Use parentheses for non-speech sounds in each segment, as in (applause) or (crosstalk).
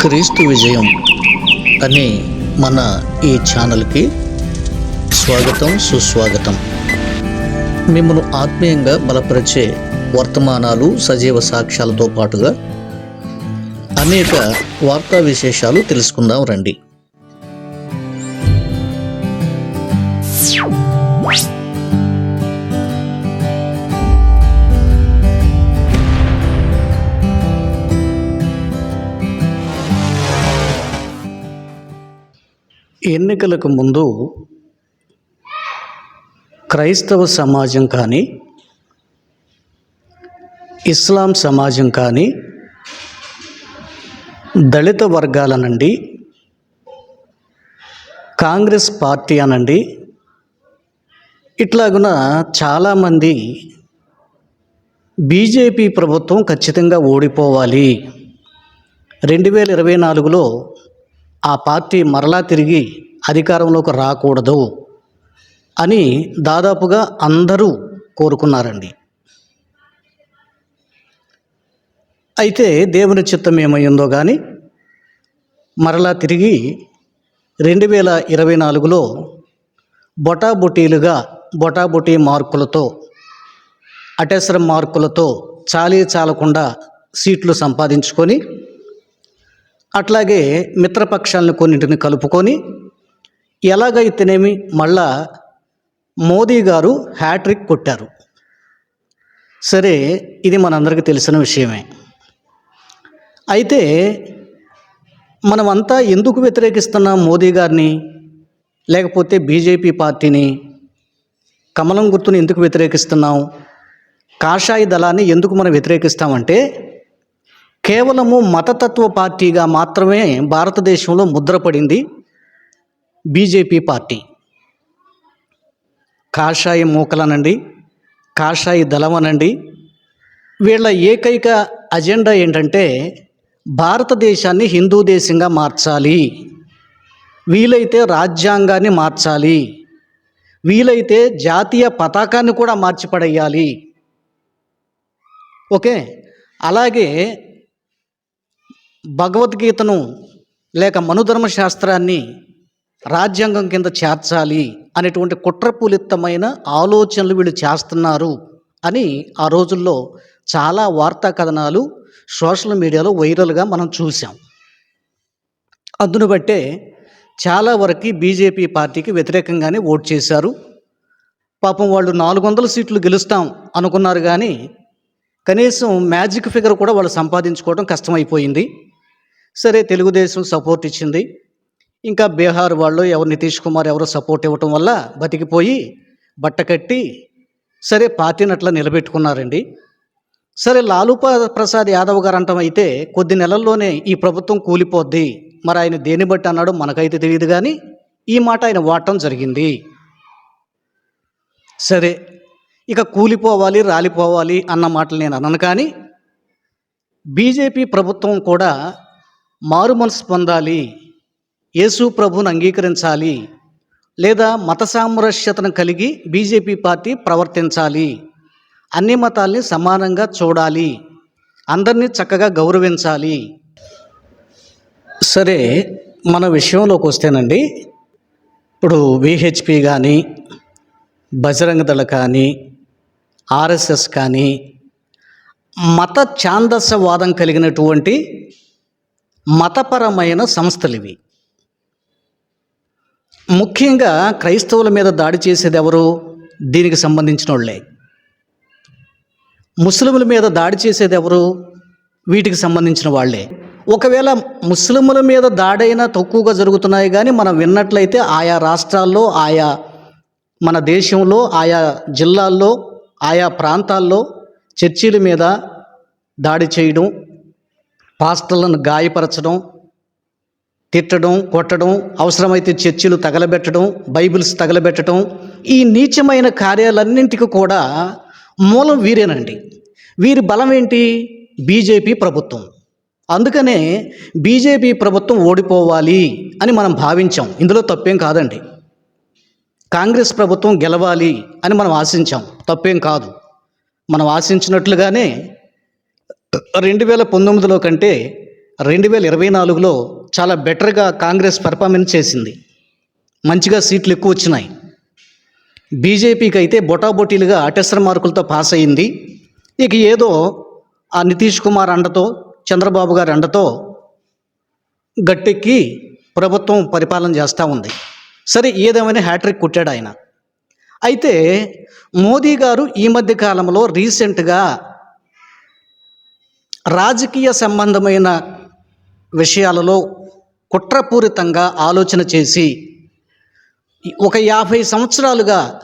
క్రీస్తు విజయం అనే మన ఈ ఛానల్కి స్వాగతం సుస్వాగతం. మిమ్మల్ని ఆత్మీయంగా బలపరిచే వర్తమానాలు సజీవ సాక్ష్యాలతో పాటుగా అనేక వార్తా విశేషాలు తెలుసుకుందాం రండి. ఎన్నికలకు ముందు క్రైస్తవ సమాజం కానీ ఇస్లాం సమాజం కానీ దళిత వర్గాల నుండి కాంగ్రెస్ పార్టీ అనండి ఇట్లాగున చాలామంది బీజేపీ ప్రభుత్వం ఖచ్చితంగా ఓడిపోవాలి. రెండు వేల ఇరవై నాలుగులో ఆ పార్టీ మరలా తిరిగి అధికారంలోకి రాకూడదు అని దాదాపుగా అందరూ కోరుకున్నారండి. అయితే దేవుని చిత్తం ఏమైందో కానీ మరలా తిరిగి రెండు వేల ఇరవై నాలుగులో బొటాబొటీలుగా బొటాబొటీ మార్కులతో అటెసరం మార్కులతో చాలీ చాలకుండా సీట్లు సంపాదించుకొని అట్లాగే మిత్రపక్షాలను కొన్నింటిని కలుపుకొని ఎలాగైతేనేమి మళ్ళా మోదీ గారు హ్యాట్రిక్ కొట్టారు. సరే ఇది మనందరికీ తెలిసిన విషయమే. అయితే మనమంతా ఎందుకు వ్యతిరేకిస్తున్నాం మోదీ గారిని? లేకపోతే బీజేపీ పార్టీని? కమలం గుర్తుని ఎందుకు వ్యతిరేకిస్తున్నాం? కాషాయ దళాన్ని ఎందుకు మనం వ్యతిరేకిస్తామంటే కేవలము మతతత్వ పార్టీగా మాత్రమే భారతదేశంలో ముద్రపడింది బీజేపీ పార్టీ. కాషాయ మూకలనండి కాషాయ దళమనండి. వీళ్ళ ఏకైక అజెండా ఏంటంటే భారతదేశాన్ని హిందూ దేశంగా మార్చాలి. వీలైతే రాజ్యాంగాన్ని మార్చాలి. వీలైతే జాతీయ పతాకాన్ని కూడా మార్చిపడేయాలి. ఓకే? అలాగే భగవద్గీతను లేక మనుధర్మ శాస్త్రాన్ని రాజ్యాంగం కింద చేర్చాలి అనేటువంటి కుట్రపూలితమైన ఆలోచనలు వీళ్ళు చేస్తున్నారు అని ఆ రోజుల్లో చాలా వార్తా కథనాలు సోషల్ మీడియాలో వైరల్గా మనం చూసాం అందును బట్టే చాలా వరకు బీజేపీ పార్టీకి వ్యతిరేకంగానే ఓటు చేశారు. పాపం వాళ్ళు నాలుగు వందల సీట్లు గెలుస్తాం అనుకున్నారు కానీ కనీసం మ్యాజిక్ ఫిగర్ కూడా వాళ్ళు సంపాదించుకోవడం కష్టమైపోయింది. సరే తెలుగుదేశం సపోర్ట్ ఇచ్చింది. ఇంకా బీహార్ వాళ్ళు ఎవరు నితీష్ కుమార్ ఎవరు సపోర్ట్ ఇవ్వటం వల్ల బతికిపోయి బట్ట కట్టి సరే పార్టీని అట్లా నిలబెట్టుకున్నారండి. సరే లాలూ ప్రసాద్ యాదవ్ గారు అంటాం అయితే కొద్ది నెలల్లోనే ఈ ప్రభుత్వం కూలిపోద్ది. మరి ఆయన దేని బట్టి అన్నాడో మనకైతే తెలియదు కానీ ఈ మాట ఆయన వాడటం జరిగింది. సరే ఇక కూలిపోవాలి రాలిపోవాలి అన్న మాటలు నేను అనను కానీ బీజేపీ ప్రభుత్వం కూడా మారు మనసు పొందాలి. యేసు ప్రభువుని అంగీకరించాలి. లేదా మత సామరస్యతను కలిగి బీజేపీ పార్టీ ప్రవర్తించాలి. అన్ని మతాల్ని సమానంగా చూడాలి. అందరినీ చక్కగా గౌరవించాలి. సరే మన విషయంలోకి వస్తేనండి ఇప్పుడు విహెచ్పి కానీ బజరంగ దళ కానీ ఆర్ఎస్ఎస్ కానీ మత ఛాందస్యవాదం కలిగినటువంటి మతపరమైన సంస్థలు ఇవి ముఖ్యంగా క్రైస్తవుల మీద దాడి చేసేది ఎవరు? దీనికి సంబంధించిన వాళ్ళే ముస్లింల మీద దాడి చేసేది ఎవరు? వీటికి సంబంధించిన వాళ్ళే. ఒకవేళ ముస్లిముల మీద దాడైనా తక్కువగా జరుగుతున్నాయి కానీ మనం విన్నట్లయితే ఆయా రాష్ట్రాల్లో ఆయా మన దేశంలో ఆయా జిల్లాల్లో ఆయా ప్రాంతాల్లో చర్చీల మీద దాడి చేయడం పాస్టర్లను గాయపరచడం తిట్టడం కొట్టడం అవసరమైతే చర్చిలు తగలబెట్టడం బైబిల్స్ తగలబెట్టడం ఈ నీచమైన కార్యాలన్నింటికి కూడా మూలం వీరేనండి. వీరి బలం ఏంటి? బీజేపీ ప్రభుత్వం. అందుకనే బీజేపీ ప్రభుత్వం ఓడిపోవాలి అని మనం భావించాం. ఇందులో తప్పేం కాదండి. కాంగ్రెస్ ప్రభుత్వం గెలవాలి అని మనం ఆశించాం. తప్పేం కాదు. మనం ఆశించినట్లుగానే రెండు వేల పంతొమ్మిదిలో కంటే రెండు వేల ఇరవై నాలుగులో చాలా బెటర్గా కాంగ్రెస్ పెర్ఫార్మెన్స్ చేసింది. మంచిగా సీట్లు ఎక్కువ వచ్చినాయి. బీజేపీకి అయితే బొటాబొటీలుగా అటెస్టర్ మార్కులతో పాస్ అయింది. ఇక ఏదో ఆ నితీష్ కుమార్ అండతో చంద్రబాబు గారి అండతో గట్టెక్కి ప్రభుత్వం పరిపాలన చేస్తూ ఉంది. సరే ఏదేమైనా హ్యాట్రిక్ కుట్టాడు ఆయన. అయితే మోదీ గారు ఈ మధ్య కాలంలో రీసెంట్గా రాజకీయ సంబంధమైన విషయాలలో కుట్రపూరితంగా ఆలోచన చేసి ఒక యాభై సంవత్సరాలుగా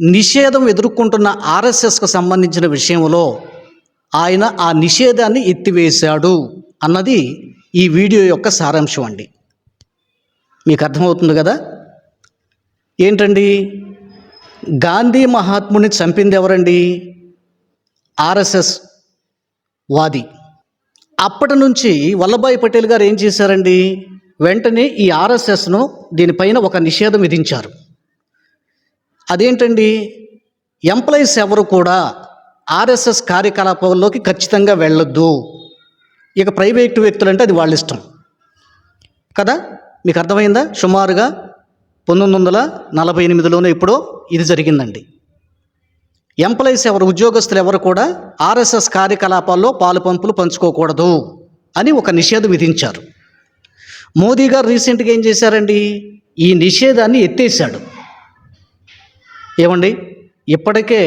నిషేధం ఎదుర్కొంటున్న ఆర్ఎస్ఎస్కు సంబంధించిన విషయంలో ఆయన ఆ నిషేధాన్ని ఎత్తివేశాడు అన్నది ఈ వీడియో యొక్క సారాంశం అండి. మీకు అర్థమవుతుంది కదా? ఏంటండి? గాంధీ మహాత్ముని చంపింది ఎవరండి? ఆర్ఎస్ఎస్ వాది. అప్పటి నుంచి వల్లభాయ్ పటేల్ గారు ఏం చేశారండి? వెంటనే ఈ ఆర్ఎస్ఎస్ను దీనిపైన ఒక నిషేధం విధించారు. అదేంటండి? ఎంప్లాయీస్ ఎవరు కూడా ఆర్ఎస్ఎస్ కార్యకలాపాల్లోకి ఖచ్చితంగా వెళ్ళొద్దు. ఇక ప్రైవేటు వ్యక్తులు అంటే అది వాళ్ళ ఇష్టం. కదా? మీకు అర్థమైందా? సుమారుగా పంతొమ్మిది వందల నలభై ఎనిమిదిలోనే ఎప్పుడో ఇది జరిగిందండి. ఎంప్లాయీస్ ఎవరు? ఉద్యోగస్తులు ఎవరు కూడా ఆర్ఎస్ఎస్ కార్యకలాపాల్లో పాలు పంపులు పంచుకోకూడదు అని ఒక నిషేధం విధించారు. మోదీ గారు రీసెంట్గా ఏం చేశారండి? ఈ నిషేధాన్ని ఎత్తేసాడు ఏమండి? ఇప్పటికే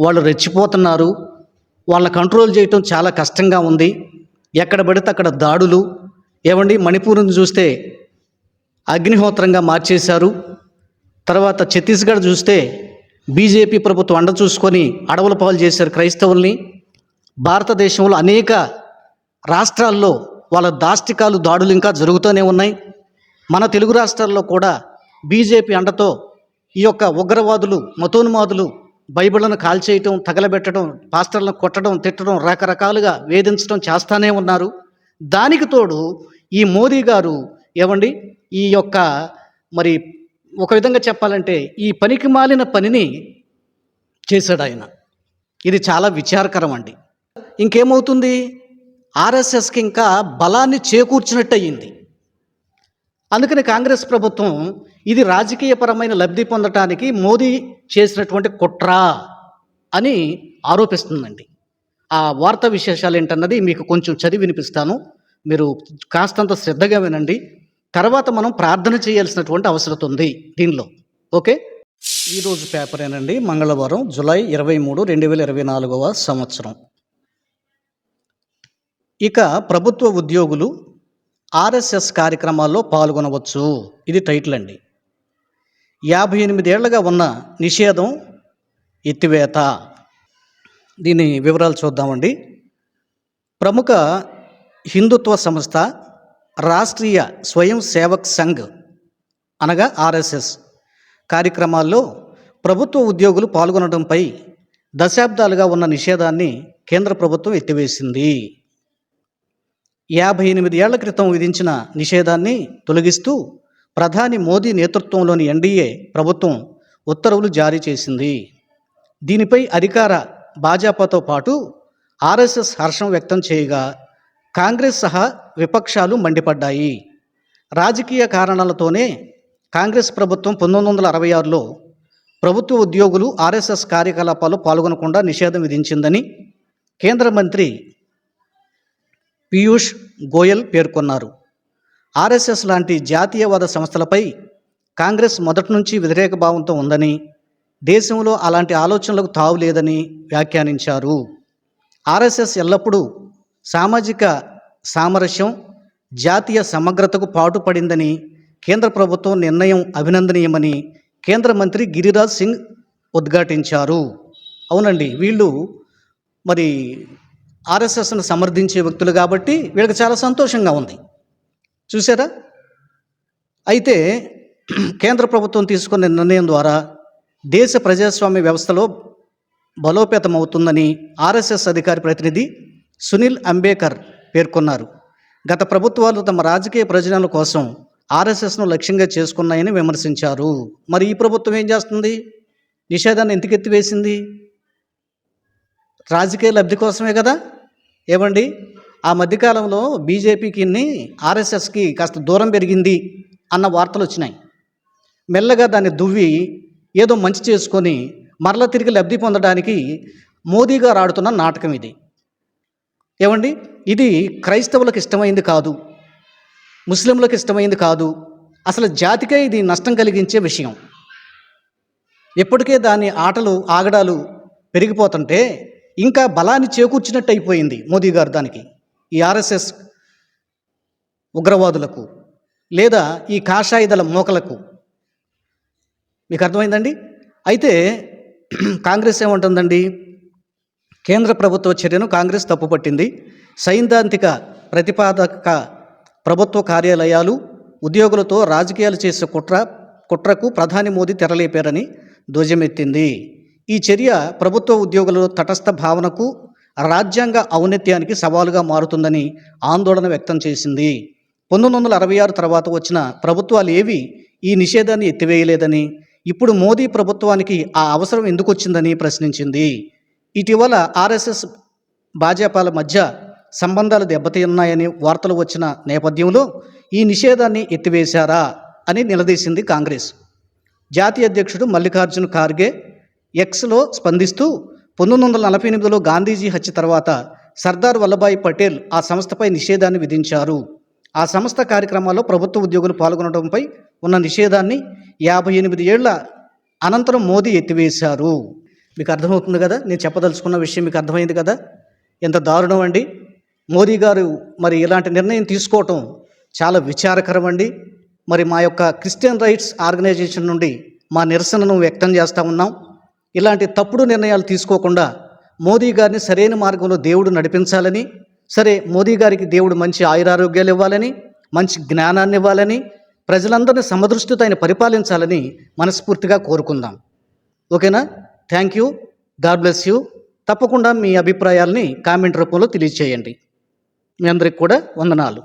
వాళ్ళు రెచ్చిపోతున్నారు. వాళ్ళ కంట్రోల్ చేయటం చాలా కష్టంగా ఉంది. ఎక్కడ పడితే అక్కడ దాడులు. ఏమండి? మణిపూర్ని చూస్తే అగ్నిహోత్రంగా మార్చేశారు. తర్వాత ఛత్తీస్గఢ్ చూస్తే బీజేపీ ప్రభుత్వం అండ చూసుకొని అడవుల పాలు చేశారు క్రైస్తవుల్ని. భారతదేశంలో అనేక రాష్ట్రాల్లో వాళ్ళ దాష్టికాలు దాడులు ఇంకా జరుగుతూనే ఉన్నాయి. మన తెలుగు రాష్ట్రాల్లో కూడా బీజేపీ అండతో ఈ యొక్క ఉగ్రవాదులు మతోన్మాదులు బైబిళ్ళను కాల్చేయటం తగలబెట్టడం పాస్టర్లను కొట్టడం తిట్టడం రకరకాలుగా వేధించడం చేస్తానే ఉన్నారు. దానికి తోడు ఈ మోదీ గారు ఏమండి? ఈ యొక్క మరి ఒక విధంగా చెప్పాలంటే ఈ పనికి మాలిన పనిని చేశాడు ఆయన. ఇది చాలా విచారకరం అండి. ఇంకేమవుతుంది? ఆర్ఎస్ఎస్కి ఇంకా బలాన్ని చేకూర్చినట్టు అయ్యింది అందుకని కాంగ్రెస్ ప్రభుత్వం ఇది రాజకీయపరమైన లబ్ధి పొందటానికి మోదీ చేసినటువంటి కుట్ర అని ఆరోపిస్తుందండి. ఆ వార్తా విశేషాలు ఏంటన్నది మీకు కొంచెం చదివి వినిపిస్తాను. మీరు కాస్తంత శ్రద్ధగా వినండి. తర్వాత మనం ప్రార్థన చేయాల్సినటువంటి అవసరం ఉంది దీనిలో. ఓకే? ఈరోజు పేపరేనండి మంగళవారం జులై ఇరవై మూడు రెండు వేల ఇరవై నాలుగవ సంవత్సరం. ఇక ప్రభుత్వ ఉద్యోగులు ఆర్ఎస్ఎస్ కార్యక్రమాల్లో పాల్గొనవచ్చు. ఇది టైటిల్ అండి. యాభై ఎనిమిదేళ్ళుగా ఉన్న నిషేధం ఎత్తివేత. దీని వివరాలు చూద్దామండి. ప్రముఖ హిందుత్వ సంస్థ రాష్ట్రీయ స్వయం సేవక్ సంఘ్ అనగా ఆర్ఎస్ఎస్. కార్యక్రమాల్లో ప్రభుత్వ ఉద్యోగులు పాల్గొనడంపై దశాబ్దాలుగా ఉన్న నిషేధాన్ని కేంద్ర ప్రభుత్వం ఎత్తివేసింది. యాభై ఎనిమిది ఏళ్ళ క్రితం విధించిన నిషేధాన్ని తొలగిస్తూ ప్రధాని మోదీ నేతృత్వంలోని ఎన్డీఏ ప్రభుత్వం ఉత్తర్వులు జారీ చేసింది. దీనిపై అధికార భాజపాతో పాటు ఆర్ఎస్ఎస్ హర్షం వ్యక్తం చేయగా కాంగ్రెస్ సహా విపక్షాలు మండిపడ్డాయి. రాజకీయ కారణాలతోనే కాంగ్రెస్ ప్రభుత్వం పంతొమ్మిది వందల అరవై ఆరులో ప్రభుత్వ ఉద్యోగులు ఆర్ఎస్ఎస్ కార్యకలాపాల్లో పాల్గొనకుండా నిషేధం విధించిందని కేంద్ర మంత్రి పీయూష్ గోయల్ పేర్కొన్నారు. ఆర్ఎస్ఎస్ లాంటి జాతీయవాద సంస్థలపై కాంగ్రెస్ మొదటి నుంచి వ్యతిరేక భావంతో ఉందని దేశంలో అలాంటి ఆలోచనలకు తావు లేదని వ్యాఖ్యానించారు. ఆర్ఎస్ఎస్ ఎల్లప్పుడూ సామాజిక సామరస్యం జాతీయ సమగ్రతకు పాటుపడిందని కేంద్ర ప్రభుత్వం నిర్ణయం అభినందనీయమని కేంద్ర మంత్రి గిరిరాజ్ సింగ్ ఉద్ఘాటించారు. అవునండి వీళ్ళు మరి ఆర్ఎస్ఎస్ను సమర్థించే వ్యక్తులు కాబట్టి వీళ్ళకి చాలా సంతోషంగా ఉంది. చూసారా అయితే కేంద్ర ప్రభుత్వం తీసుకున్న నిర్ణయం ద్వారా దేశ ప్రజాస్వామ్య వ్యవస్థలో బలోపేతమవుతుందని ఆర్ఎస్ఎస్ అధికారి ప్రతినిధి సునీల్ అంబేకర్ పేర్కొన్నారు. గత ప్రభుత్వాలు తమ రాజకీయ ప్రయోజనాల కోసం ఆర్ఎస్ఎస్ను లక్ష్యంగా చేసుకున్నాయని విమర్శించారు. మరి ఈ ప్రభుత్వం ఏం చేస్తుంది? నిషేధాన్ని ఎందుకు రాజకీయ లబ్ధి కోసమే కదా? ఏమండి? ఆ మధ్యకాలంలో బీజేపీకి ఆర్ఎస్ఎస్కి కాస్త దూరం పెరిగింది అన్న వార్తలు వచ్చినాయి. మెల్లగా దాన్ని దువ్వి ఏదో మంచి చేసుకొని మరల తిరిగి లబ్ధి పొందడానికి మోదీ గారు ఆడుతున్న నాటకం ఇది. ఏమండి? ఇది క్రైస్తవులకు ఇష్టమైంది కాదు. ముస్లింలకు ఇష్టమైంది కాదు. అసలు జాతికే ఇది నష్టం కలిగించే విషయం. ఇప్పటికే దాని ఆటలు ఆగడాలు పెరిగిపోతుంటే ఇంకా బలాన్ని చేకూర్చినట్టు అయిపోయింది మోదీ గారు దానికి ఈ ఆర్ఎస్ఎస్ ఉగ్రవాదులకు లేదా ఈ కాషాయుధల మోకలకు. మీకు అర్థమైందండి? అయితే (clears throat) కాంగ్రెస్ ఏమంటుందండి? కేంద్ర ప్రభుత్వ చర్యను కాంగ్రెస్ తప్పుపట్టింది. సైద్ధాంతిక ప్రతిపాదక ప్రభుత్వ కార్యాలయాలు ఉద్యోగులతో రాజకీయాలు చేసే కుట్ర కుట్రకు ప్రధాని మోదీ తెరలేపారని ధ్వజమెత్తింది. ఈ చర్య ప్రభుత్వ ఉద్యోగుల తటస్థ భావనకు రాజ్యాంగ ఔన్నత్యానికి సవాలుగా మారుతుందని ఆందోళన వ్యక్తం చేసింది. పంతొమ్మిది వందల అరవై ఆరు తర్వాత వచ్చిన ప్రభుత్వాలు ఏవి ఈ నిషేధాన్ని ఎత్తివేయలేదని ఇప్పుడు మోదీ ప్రభుత్వానికి ఆ అవసరం ఎందుకు వచ్చిందని ప్రశ్నించింది. ఇటీవల ఆర్ఎస్ఎస్ భాజపాల మధ్య సంబంధాలు దెబ్బతిన్నాయని వార్తలు వచ్చిన నేపథ్యంలో ఈ నిషేధాన్ని ఎత్తివేశారా అని నిలదీసింది కాంగ్రెస్. జాతీయ అధ్యక్షుడు మల్లికార్జున ఖార్గే ఎక్స్లో స్పందిస్తూ పంతొమ్మిది వందల నలభై ఎనిమిదిలో గాంధీజీ హత్య తర్వాత సర్దార్ వల్లభాయ్ పటేల్ ఆ సంస్థపై నిషేధాన్ని విధించారు. ఆ సంస్థ కార్యక్రమాల్లో ప్రభుత్వ ఉద్యోగులు పాల్గొనడంపై ఉన్న నిషేధాన్ని యాభై ఎనిమిది ఏళ్ళ అనంతరం మోదీ ఎత్తివేశారు. మీకు అర్థమవుతుంది కదా? నేను చెప్పదలుచుకున్న విషయం మీకు అర్థమైంది కదా? ఎంత దారుణం అండి. మోదీ గారు మరి ఇలాంటి నిర్ణయం తీసుకోవటం చాలా విచారకరం అండి. మరి మా యొక్క క్రిస్టియన్ రైట్స్ ఆర్గనైజేషన్ నుండి మా నిరసనను వ్యక్తం చేస్తూ ఉన్నాం. ఇలాంటి తప్పుడు నిర్ణయాలు తీసుకోకుండా మోదీ గారిని సరైన మార్గంలో దేవుడు నడిపించాలని సరే మోదీ గారికి దేవుడు మంచి ఆయురారోగ్యాలు ఇవ్వాలని మంచి జ్ఞానాన్ని ఇవ్వాలని ప్రజలందరినీ సమదృష్టితో ఆయన పరిపాలించాలని మనస్ఫూర్తిగా కోరుకుందాం. ఓకేనా? Thank you God bless you తప్పకుండా మీ అభిప్రాయాల్ని కామెంట్ రూపంలో తెలియజేయండి మీ అందరికి కూడా వందనాలు.